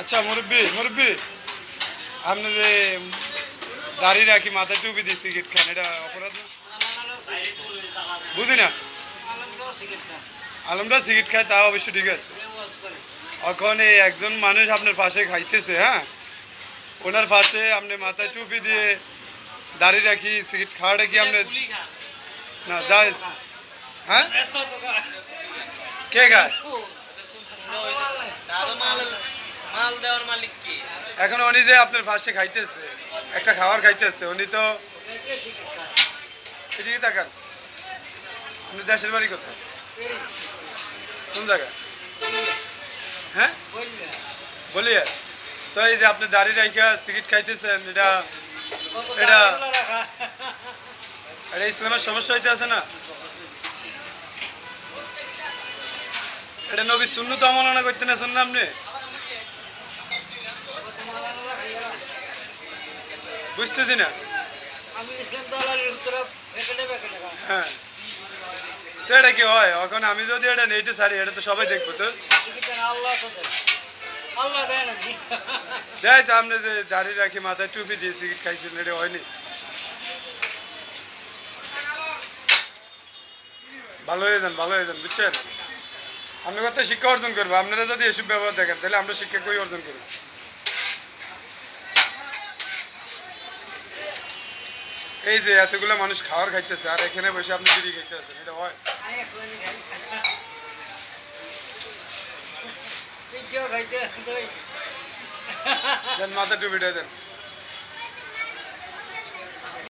আচ্ছা মুরব্বী মুরব্বী। আপনি যে দাড়ি রাখি মাথায় টুপি দিয়ে সিগারেট খান এটা অপরাধ না? বুঝি না? আলমরা সিগারেট খায় তা অবশ্য ঠিক আছে। এখন এই একজন মানুষ আপনার পাশে খাইতেছে হ্যাঁ? ওনার পাশে আপনি মাথায় টুপি দিয়ে দাড়ি রাখি সিগারেট খাওয়াটা কি আপনি না যায় হ্যাঁ? কে খায়? দেওয়ার মালিক কি? এখন উনি যে আপনার পাশে খাইতেছে, একটা খাবার খাইতেছে, উনি তো এদিকে তাকান। আপনি দেশের বাড়ি কোথায়? কোন জায়গায়? হ্যাঁ? বলিয়ে। তো এই যে আপনি দাড়ি রাইখা সিগারেট খাইতেছেন, এটা এটা এটা ইসলামের সমস্যা হইতে আছে না? এটা নবী শূন্য তো অমালনা করতে না শুনলাম আপনি? বুঝতেছি না। হ্যাঁ। তো এটা কি হয়? এখন আমি যদি এটা নেইটে সারি এটা তো সবাই দেখব তো। দেয়। তো আপনি যে দাড়ি রাখি মাথায় টুপি দিয়ে সিগারেট খাইছিলেন এটা হয়নি। ভালো হয়ে যান ভালো হয়ে যান বুঝছেন? আপনি কত শিক্ষা অর্জন করব। আপনারা যদি এসব ব্যবহার দেখেন তাহলে আমরা শিক্ষা কই অর্জন করব? এই যে এতগুলো মানুষ খাওয়ার খাইতেছে আর এখানে বসে আপনি বিড়ি খাইতে আছেন এটা হয়? মাথা টুপিটা দেন।